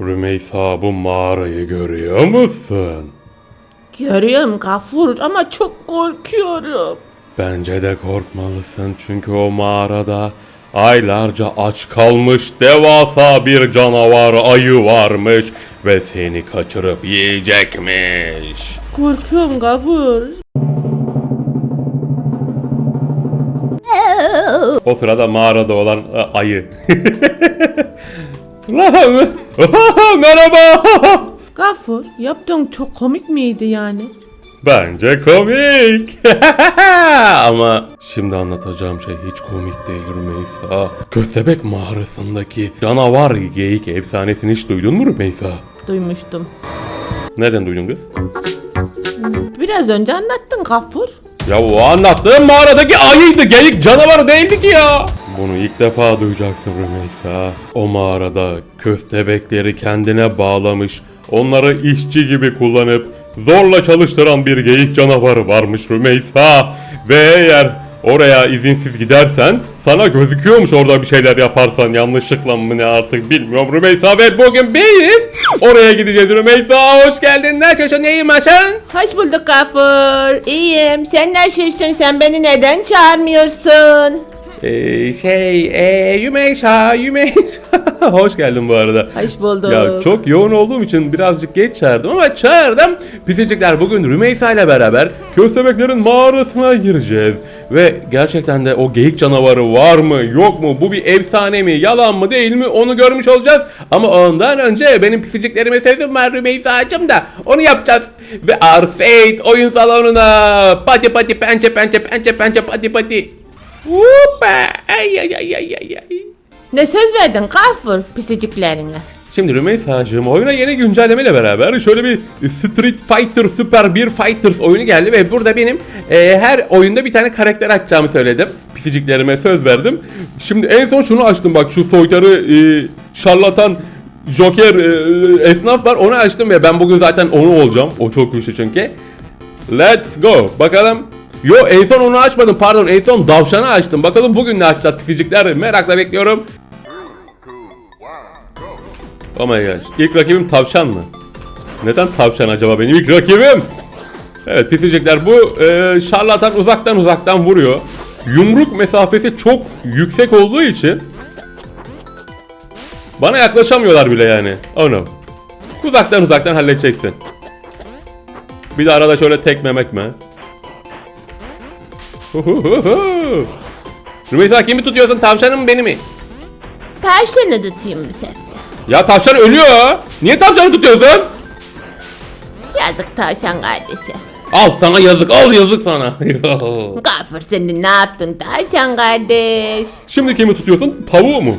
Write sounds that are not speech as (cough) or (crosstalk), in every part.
Rümeysa bu mağarayı görüyor musun? Görüyorum Gafur ama çok korkuyorum. Bence de korkmalısın çünkü o mağarada aylarca aç kalmış devasa bir canavar ayı varmış ve seni kaçırıp yiyecekmiş. Korkuyorum Gafur. O sırada mağarada olan e, ayı. (laughs) (laughs) Merhaba! (laughs) Gafur yaptığın çok komik miydi yani? Bence komik. (laughs) Ama şimdi anlatacağım şey hiç komik değil Rümeysa. Köstebek mağarasındaki canavar geyik efsanesini hiç duydun mu Rümeysa? Duymuştum. Nereden duydun kız? Biraz önce anlattın Gafur. Ya o anlattığım mağaradaki ayıydı geyik canavarı değildi ki ya. Bunu ilk defa duyacaksın Rümeysa. O mağarada köstebekleri kendine bağlamış, onları işçi gibi kullanıp zorla çalıştıran bir geyik canavarı varmış Rümeysa. Ve eğer oraya izinsiz gidersen sana gözüküyormuş orada bir şeyler yaparsan yanlışlıkla mı ne artık bilmiyorum Rümeysa ve bugün biz oraya gideceğiz Rümeysa hoş geldin ne yaşasın iyiyim aşın Hoş bulduk Gafur. İyiyim. Sen nasılsın? Sen beni neden çağırmıyorsun? Ee, şey, ee, Yümeyşa, Yümeyşa. (laughs) Hoş geldin bu arada. Hoş bulduk. Ya çok yoğun olduğum için birazcık geç çağırdım ama çağırdım. Pisicikler bugün Rümeysa ile beraber köstebeklerin mağarasına gireceğiz. Ve gerçekten de o geyik canavarı var mı yok mu bu bir efsane mi yalan mı değil mi onu görmüş olacağız. Ama ondan önce benim pisiciklerime sözüm var Rümeysa'cım da onu yapacağız. Ve Arcade oyun salonuna pati pati pençe pençe pençe pençe pati pati. Hoppa! Ay ay ay ay ay ay. Ne söz verdin Gafur pisiciklerine? Şimdi Rümeysa'cığım oyuna yeni güncellemeyle beraber şöyle bir Street Fighter Super 1 Fighters oyunu geldi ve burada benim e, her oyunda bir tane karakter açacağımı söyledim. Pisiciklerime söz verdim. Şimdi en son şunu açtım bak şu soytarı e, şarlatan Joker e, esnaf var onu açtım ve ben bugün zaten onu olacağım. O çok güçlü çünkü. Let's go. Bakalım. Yo en son onu açmadım pardon en son davşanı açtım. Bakalım bugün ne açacağız pisicikler merakla bekliyorum. Oh my gosh. İlk rakibim tavşan mı? Neden tavşan acaba benim ilk rakibim? Evet pisicikler bu e, şarlatan uzaktan uzaktan vuruyor. Yumruk mesafesi çok yüksek olduğu için bana yaklaşamıyorlar bile yani. Oh no. Uzaktan uzaktan halledeceksin. Bir de arada şöyle tekme mekme. Rümeysa kimi tutuyorsun tavşanı mı beni mi? Tavşanı tutayım bu sefer. Ya tavşan ölüyor. Niye tavşanı tutuyorsun? Yazık tavşan kardeşe. Al sana yazık al yazık sana. (laughs) Gafur sen de ne yaptın tavşan kardeş? Şimdi kimi tutuyorsun? Tavuğu mu?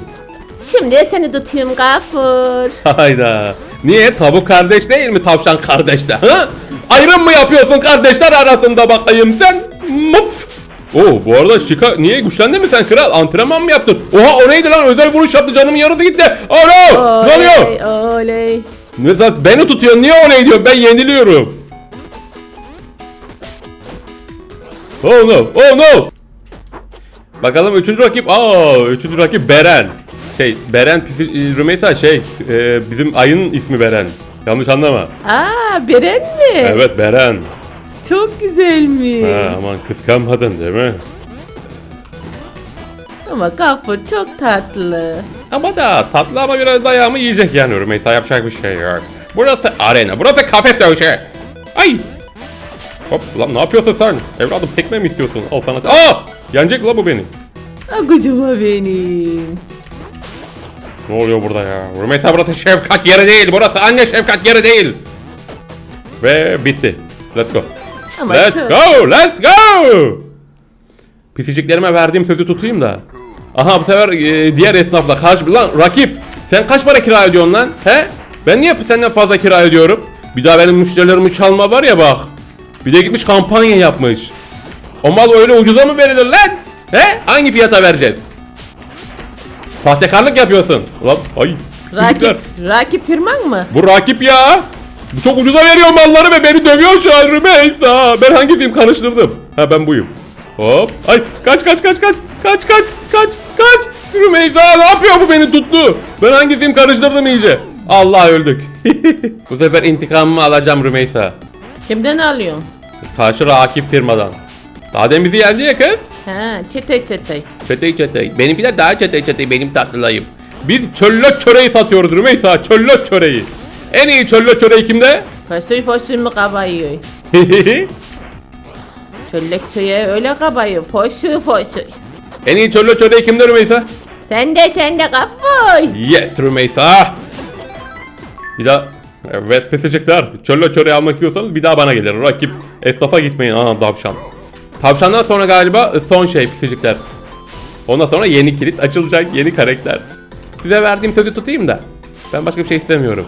Şimdi de seni tutayım Gafur. (laughs) Hayda. Niye? Tavuk kardeş değil mi tavşan kardeşte? Ha? Ayrım mı yapıyorsun kardeşler arasında bakayım sen? Muf. Oo bu arada Şika niye güçlendin mi sen kral? Antrenman mı yaptın? Oha o neydi lan? Özel vuruş yaptı canımın yarısı gitti. Alo! Ne oluyor? Oley. Ne zaten beni tutuyor niye oley diyor? Ben yeniliyorum. Oh no! Oh no! Bakalım üçüncü rakip. Aa, üçüncü rakip Beren. Şey, Beren pisi, Rümeysa şey, e, bizim ayın ismi Beren. Yanlış anlama. Aa Beren mi? Evet Beren. Çok güzelmiş. Ha, aman kıskanmadın değil mi? Ama Gafur çok tatlı. Ama da tatlı ama biraz dayağımı yiyecek yani Rümeysa yapacak bir şey yok. Burası arena, burası kafes dövüşü. Ay! Hop lan ne yapıyorsun sen? Evladım tekme mi istiyorsun? Al sana. Aa! Yenecek la bu beni. Agucuma benim. Ne oluyor burada ya? Rümeysa burası şefkat yeri değil. Burası anne şefkat yeri değil. Ve bitti. Let's go. Ama Let's go. Let's go. Pisiciklerime verdiğim sözü tutayım da. Aha bu sefer e, diğer esnafla karşı... Lan rakip sen kaç para kira ediyorsun lan? He? Ben niye senden fazla kira ediyorum? Bir daha benim müşterilerimi çalma var ya bak. Bir de gitmiş kampanya yapmış. O mal öyle ucuza mı verilir lan? He? Hangi fiyata vereceğiz? Sahtekarlık yapıyorsun. Ulan ay. Rakip, rakip firman mı? Bu rakip ya. Çok ucuza veriyor malları ve beni dövüyor şu an Rümeysa. Ben hangisiyim karıştırdım. Ha ben buyum. Hop. Ay kaç kaç kaç kaç. Kaç kaç kaç kaç. Rümeysa ne yapıyor bu beni tuttu. Ben hangisiyim karıştırdım iyice. Allah öldük. (laughs) Bu sefer intikamımı alacağım Rümeysa. Kimden alıyorsun? Karşı rakip firmadan. Daha demin bizi yendi ya kız. Ha, çete çete. Çetey çetey. Benimkiler daha çetey çetey benim tatlılayım. Biz çöllöt çöreği satıyoruz Rümeysa. Çöllöt çöreği. En iyi çöllöt çöreği kimde? Foşuy foşuy mu kabayıyor? (laughs) Çöllekçeye öyle kabayıyor. Foşuy foşuy. en iyi çöllöt çöreği kimde Rümeysa? Sen de sen de kafoy. Yes Rümeysa. Bir daha Evet pesecekler. Çöllöt çöreği almak istiyorsanız bir daha bana gelin. Rakip esnafa gitmeyin. Aa tavşan. Tavşandan sonra galiba son şey pisicikler. Ondan sonra yeni kilit açılacak. Yeni karakter. Size verdiğim sözü tutayım da. Ben başka bir şey istemiyorum.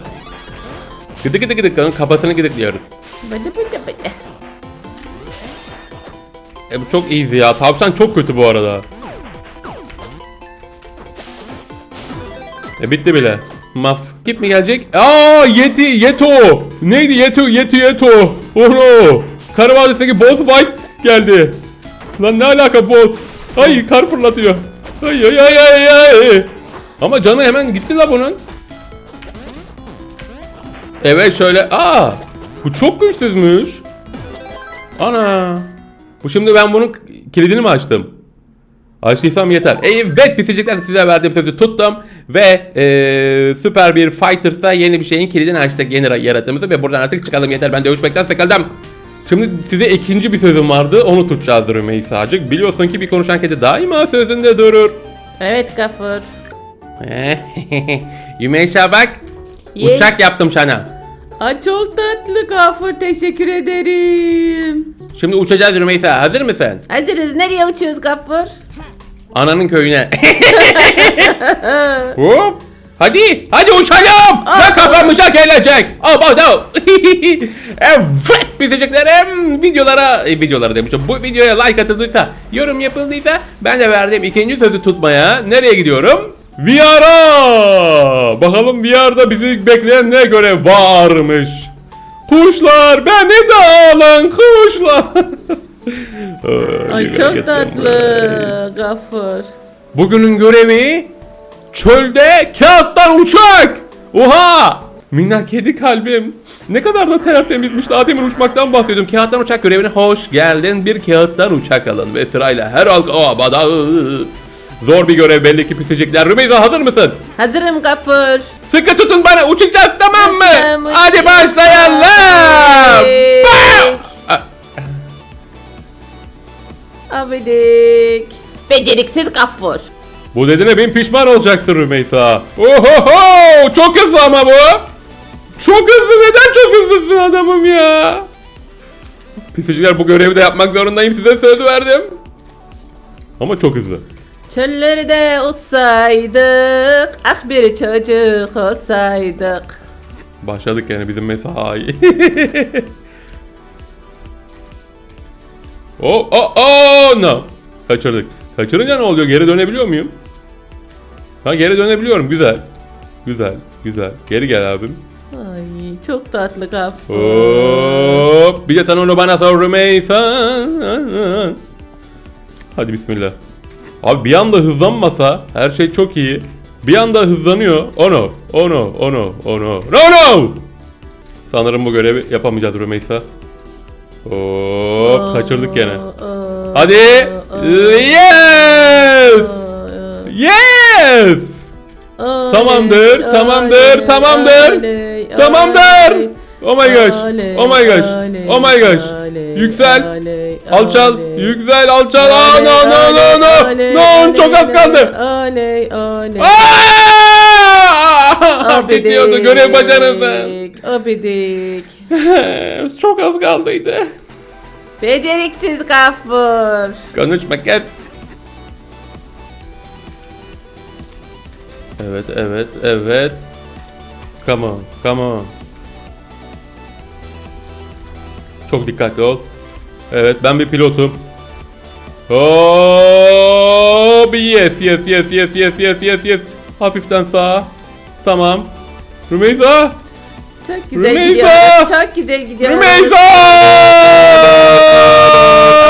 Gıdı gıdı gıdıkların kafasını gıdıklıyoruz. Bıdı bıdı bıdı. E bu çok easy ya. Tavşan çok kötü bu arada. E bitti bile. Maf. Kim mi gelecek? Aa Yeti Yeto. Neydi Yeto Yeti Yeto. Ono. Kar Vadisi'ndeki boss fight geldi. Lan ne alaka boss? Ay kar fırlatıyor. Ay ay ay ay ay. Ama canı hemen gitti la bunun. Evet şöyle. Aa bu çok güçsüzmüş. Ana. Bu şimdi ben bunun kilidini mi açtım? Açtıysam yeter. Evet pisicikler size verdiğim sözü tuttum. Ve eee, süper bir Fighters'a yeni bir şeyin kilidini açtık. Yeni ra- yarattığımızı ve buradan artık çıkalım yeter. Ben dövüşmekten sıkıldım. Şimdi size ikinci bir sözüm vardı. Onu tutacağız Rümeysa'cık. Biliyorsun ki bir konuşan kedi daima sözünde durur. Evet gafur. (laughs) Rümeysa bak. Ye. Uçak yaptım sana. Aa, çok tatlı gafur teşekkür ederim. Şimdi uçacağız Rümeysa. Hazır mısın? Hazırız nereye uçuyoruz gafur? Ananın köyüne. (laughs) Hop. Hadi, hadi uçalım. Ne kafamıza gelecek? Abado. (laughs) evet, bizeceklerim videolara, e, videolara demişim. Bu videoya like atıldıysa, yorum yapıldıysa ben de verdiğim ikinci sözü tutmaya nereye gidiyorum? VR'a. Bakalım VR'da bizi bekleyen ne görev varmış. Kuşlar beni de alın kuşlar. (laughs) Ay çok tatlı gafur. Bugünün görevi çölde kağıttan uçak. Oha! Minnak kedi kalbim. Ne kadar da tertemizmiş. Daha demin uçmaktan bahsediyordum. Kağıttan uçak görevine hoş geldin. Bir kağıttan uçak alın ve sırayla her halk o bada. Zor bir görev belli ki pisicikler. Rümeyza hazır mısın? Hazırım gafur. Sıkı tutun bana uçacağız tamam mı? Tamam, Hadi uçacağız. başlayalım. Bam! Abidik. Beceriksiz gafur. Bu dediğine bin pişman olacaksın Rümeysa. Ohoho! Çok hızlı ama bu. Çok hızlı. Neden çok hızlısın adamım ya? Pisiciler bu görevi de yapmak zorundayım. Size söz verdim. Ama çok hızlı. Çöllerde uçsaydık, ah bir çocuk olsaydık. Başladık yani bizim mesai. (laughs) oh oh oh no. Kaçırdık. Kaçırınca ne oluyor? Geri dönebiliyor muyum? Ha geri dönebiliyorum. Güzel. Güzel. Güzel. Geri gel abim. Ay çok tatlı gafur. Hop. Bir de sen onu bana sor Rümeysa. Hadi bismillah. Abi bir anda hızlanmasa her şey çok iyi. Bir anda hızlanıyor. Ono, ono, ono, ono. No no! Sanırım bu görevi yapamayacağız Rümeysa. Hop kaçırdık gene. Hadi. Yes! Yes! Tamamdır, tamamdır, tamamdır. Tamamdır. Oh my gosh. Oh my gosh. Oh my gosh. Yüksel. Alçal. Yüksel alçal. Aa, no no no no. No çok az kaldı. Oley oley. Aa! (laughs) Bitiyordu görev başarısı. Abidik. (laughs) çok az kaldıydı. Beceriksiz gafur. Konuşma kes. Evet, evet, evet. Come on, come on. Çok dikkatli ol. Evet, ben bir pilotum. Hop, yes, yes, yes, yes, yes, yes, yes, yes. Hafiften sağa. Tamam. Rümeysa! Çok güzel Rümeysa! gidiyor. Çok güzel gidiyor. Rümeysa!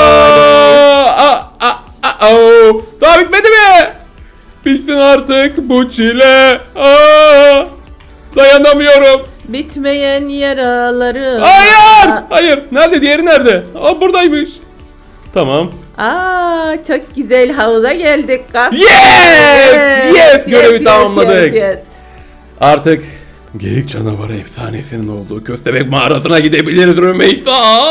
Aa, aa, aa, oo. Daha bitmedi mi? Bitsin artık bu çile. Aa. Dayanamıyorum. Bitmeyen yaraları. Hayır! Hayır. Nerede? Diğeri nerede? Aa buradaymış. Tamam. Aa çok güzel havuza geldik. Gaf. Yes! Yes! Görevi tamamladık. yes, yes. Artık geyik canavarı efsanesinin olduğu köstebek mağarasına gidebiliriz Rümeysa.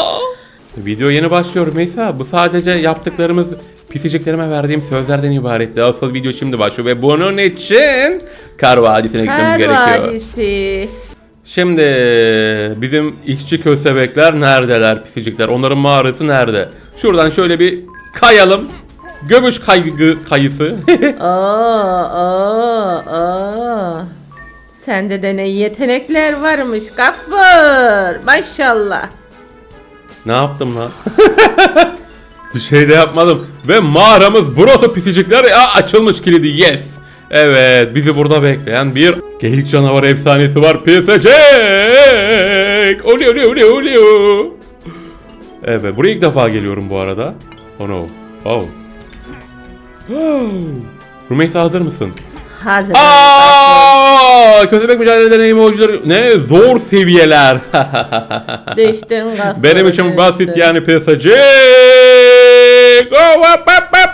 Video yeni başlıyor Rümeysa. Bu sadece yaptıklarımız pisiciklerime verdiğim sözlerden ibaretti. Asıl video şimdi başlıyor ve bunun için Kar Vadisi'ne gitmemiz Kar gerekiyor. Vadisi. Şimdi bizim işçi köstebekler neredeler pisicikler? Onların mağarası nerede? Şuradan şöyle bir kayalım. Gömüş kaygı kayısı. (laughs) Aa, aa, aa. Sende de ne yetenekler varmış Gaffur. Maşallah. Ne yaptım lan? (laughs) bir şey de yapmadım. Ve mağaramız burası pisicikler. Ya açılmış kilidi yes. Evet bizi burada bekleyen bir geyik canavarı efsanesi var pisecek. Oluyor oluyor oluyor oluyor. Evet buraya ilk defa geliyorum bu arada. Oh no. Oh. (gasps) Oh. Rümeysa hazır mısın? Hazır. Aa, köstebek mücadele emojileri ne zor seviyeler. (laughs) Düştün Gaffur. Benim için basit yani pisacık. Oh, hop, hop, hop,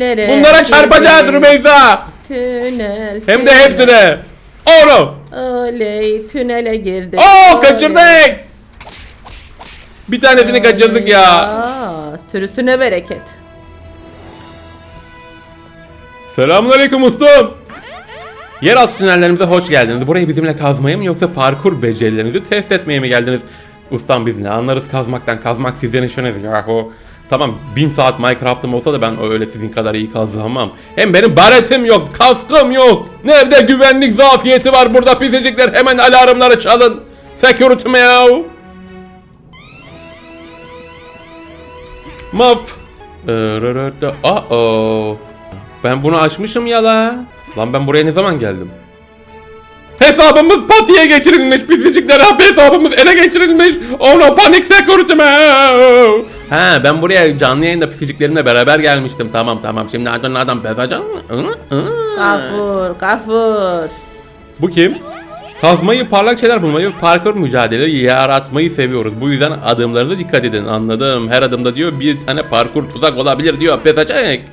tünellere. Bunlara çarpacağız. Rümeysa. Tünel. Hem de hepsine. No. Oley tünele girdik. Oh Oley. kaçırdık. Bir tanesini kaçırdık ya. Aa, sürüsüne bereket. Selamünaleyküm ustam. Yeraltı tünellerimize hoş geldiniz. Burayı bizimle kazmaya mı yoksa parkur becerilerinizi test etmeye mi geldiniz? Ustam biz ne anlarız kazmaktan? Kazmak sizin işiniz yahu. Tamam bin saat Minecraft'ım olsa da ben öyle sizin kadar iyi kazamam. Hem benim baretim yok, kaskım yok. Nerede güvenlik zafiyeti var burada pisicikler hemen alarmları çalın. Security meow. Maf. Uh. Ben bunu açmışım ya la. Lan ben buraya ne zaman geldim? Hesabımız patiye geçirilmiş pisicikler hesabımız ele geçirilmiş. Ona panik security mi? Ha ben buraya canlı yayında pisiciklerimle beraber gelmiştim. Tamam tamam şimdi adam adam bezacan mı? Gafur, gafur. Bu kim? Kazmayı, parlak şeyler bulmayı, parkur mücadeleyi yaratmayı seviyoruz. Bu yüzden adımlarınıza dikkat edin. Anladım. Her adımda diyor bir tane parkur tuzak olabilir diyor. Pesacek.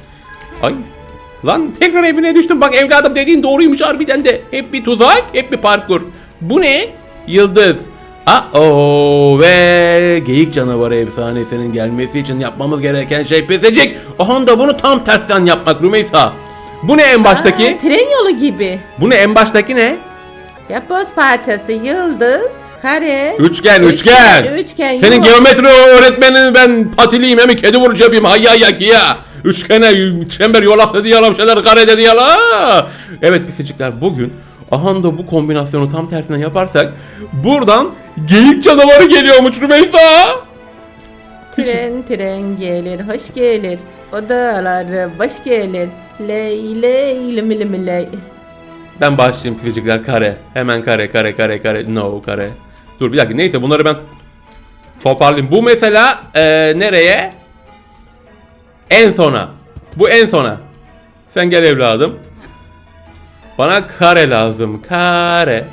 Ay. Lan tekrar evine düştüm. Bak evladım dediğin doğruymuş harbiden de. Hep bir tuzak, hep bir parkur. Bu ne? Yıldız. Aa ve geyik canavarı efsanesinin gelmesi için yapmamız gereken şey pesecek. Aha da bunu tam tersten yapmak Rümeysa. Bu ne en baştaki? Aa, tren yolu gibi. Bu ne en baştaki ne? Yapboz parçası, yıldız, kare. Üçgen, üçgen. Üçgen. Senin yuvarlak. geometri öğretmenin ben patiliyim hem kedi vurucu yapayım hayya yak ya. Üçgene, çember, yolak dedi yalan şeyler kare dedi yalan. Evet pisicikler bugün aha da bu kombinasyonu tam tersine yaparsak buradan geyik canavarı geliyormuş Rümeysa. Tren tren gelir, hoş gelir. Odaları boş gelir. Ley ley lim lim ley. Ben başlayayım pisicikler kare. Hemen kare kare kare kare. No kare. Dur bir dakika neyse bunları ben toparlayayım. Bu mesela eee, nereye? En sona. Bu en sona. Sen gel evladım. Bana kare lazım. Kare.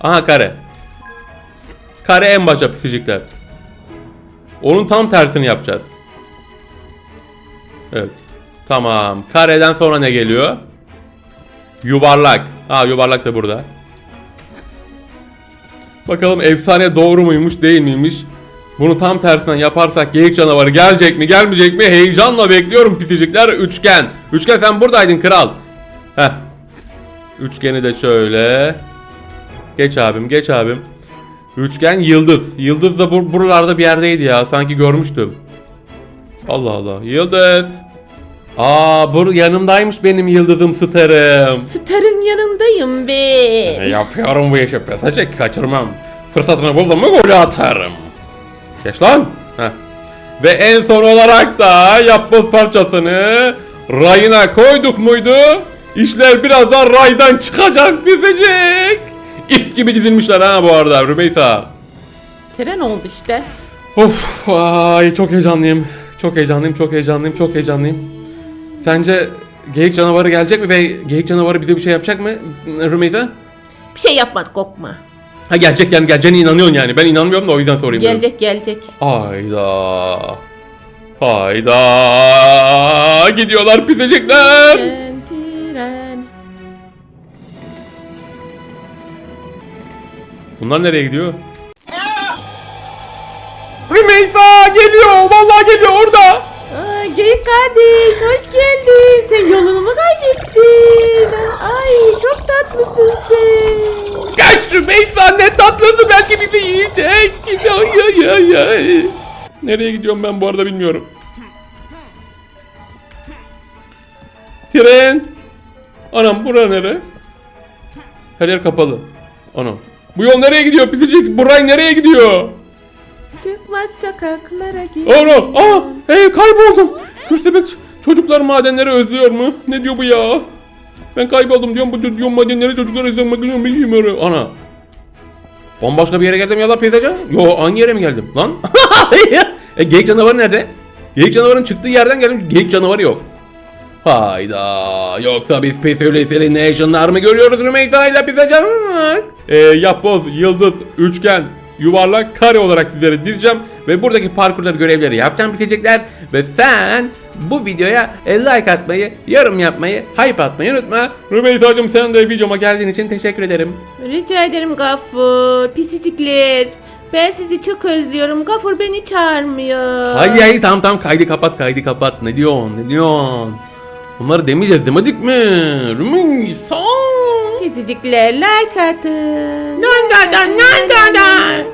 Aha kare. Kare en başa pisicikler. Onun tam tersini yapacağız. Evet. Tamam. Kareden sonra ne geliyor? Yuvarlak. Ha yuvarlak da burada. Bakalım efsane doğru muymuş değil miymiş? Bunu tam tersinden yaparsak geyik canavarı gelecek mi gelmeyecek mi heyecanla bekliyorum pisicikler. Üçgen. Üçgen sen buradaydın kral. Heh. Üçgeni de şöyle. Geç abim geç abim. Üçgen yıldız. Yıldız da bur buralarda bir yerdeydi ya. Sanki görmüştüm. Allah Allah. Yıldız. Aa bu yanımdaymış benim yıldızım starım. Starın yanındayım be. E, (laughs) yapıyorum bu işi pesacık kaçırmam. Fırsatını buldum mu golü atarım. Geç lan. Heh. Ve en son olarak da yapboz parçasını rayına koyduk muydu? İşler birazdan raydan çıkacak pisecek. İp gibi dizilmişler ha bu arada Rümeysa. Tren oldu işte. Of ay çok heyecanlıyım. Çok heyecanlıyım, çok heyecanlıyım, çok heyecanlıyım. Sence geyik canavarı gelecek mi ve geyik canavarı bize bir şey yapacak mı Rümeysa? Bir şey yapmaz korkma. Ha gelecek yani geleceğine inanıyorsun yani. Ben inanmıyorum da o yüzden sorayım. Gelecek gelecek. Hayda. Hayda. Gidiyorlar pisecekler. Tren Bunlar nereye gidiyor? Rümeysa geliyor. Vallahi geliyor orada. Aa, geyik kardeş hoş geldin. Sen yolunu mu kaybettin? Ay çok tatlısın sen. Kaç Rümeysa ne tatlısı belki bizi yiyecek. Ay ay ay ay. Nereye gidiyorum ben bu arada bilmiyorum. Tren. Anam bura nere? Her yer kapalı. Anam. Bu yol nereye gidiyor pisicik? Buray nereye gidiyor? Çıkmaz sokaklara gir. Anam. Aa, hey kayboldum. Köstebek çocuklar madenleri özlüyor mu? Ne diyor bu ya? Ben kayboldum diyorum bu diyorum madenleri çocuklar özlüyor mu? Bilmiyorum. Ana. Bambaşka bir yere geldim ya lan peyzaca. Yo aynı yere mi geldim lan? (laughs) e, geyik canavarı nerede? Geyik canavarın çıktığı yerden geldim. Geyik canavarı yok. Hayda. Yoksa biz pis öylesine nation'lar mı görüyoruz Rümeysa ile pizzacak? Ee, yapboz, yıldız, üçgen, yuvarlak, kare olarak sizlere dizeceğim. Ve buradaki parkurları görevleri yapacağım bitecekler. Ve sen bu videoya e, like atmayı, yorum yapmayı, hype atmayı unutma. Rümeysa'cığım sen de videoma geldiğin için teşekkür ederim. Rica ederim Gafur. Pisicikler. Ben sizi çok özlüyorum. Gafur beni çağırmıyor. Hayır hayır tamam tamam kaydı kapat kaydı kapat. Ne diyorsun ne diyorsun? Bunları demeyeceğiz demedik mi? Rümeysa. Pisicikler like atın. Dan dan dan dan.